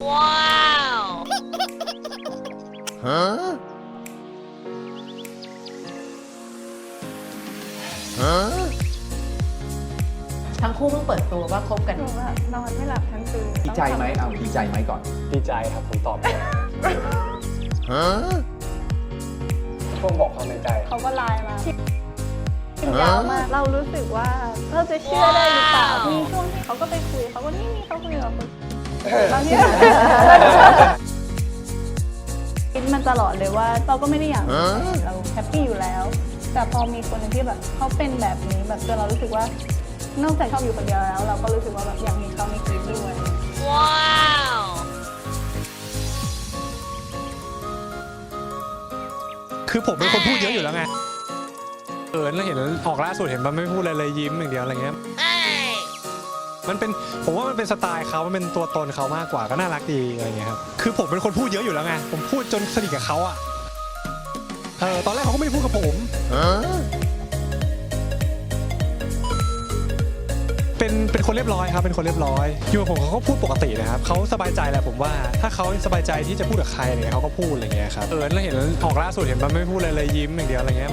Wow! Huh? Huh? ทั้งคู่เพิ่งเปิดตัวว่าคบกัน หนูแบบนอนไม่หลับทั้งคืนดีใจไหมเอาดีใจไหมก่อน ดีใจครับผมตอบเลย Huh? พวกบอกความในใจเขาก็ไลน์มาที่ยาวมากเรารู้สึกว่าเราจะเชื่อได้หรือเปล่าว้าว มีช่วงที่เขาก็ไปคุยเขาก็นี่นี่เขาคุยกับคนบางที คิดมาตลอดเลยว่าเราก็ไม่ได้อยากมีแฟนเราแฮปปี้อยู่แล้ว แต่พอมีคนหนึ่งที่แบบเขาเป็นแบบนี้แบบจนเรารู้สึกว่านอกจากชอบอยู่คนเดียวแล้ว เราก็รู้สึกว่าแบบอยากมีเขาในชีวิตด้วย Wow! คือผมเป็นคนพูดเยอะอยู่แล้วไงเออแล้วเห็นออกล่าสุดเห็นมันไม่พูดอะไรเลยยิ้มอย่างเดียวอะไรเงี้ย Hey! มันเป็นผมว่ามันเป็นสไตล์เขามันเป็นตัวตนเขามากกว่าก็น่ารักดีอะไรเงี้ยครับคือผมเป็นคนพูดเยอะอยู่แล้วไงผมพูดจนสนิทกับเขาอะเออตอนแรกเขาก็ไม่ได้พูดกับผม เป็นเป็นคนเรียบร้อยครับเป็นคนเรียบร้อย อยู่กับผมเขาก็พูดปกตินะครับเขาสบายใจแหละผมว่า ถ้าเขาสบายใจที่จะพูดกับใครอะไรเงี้ยเขาก็พูดอะไรเงี้ยครับเออแล้วเห็นออกล่าสุดเห็นมันไม่พูดอะไรเลยยิ้มอย่างเดียวอะไรเงี้ย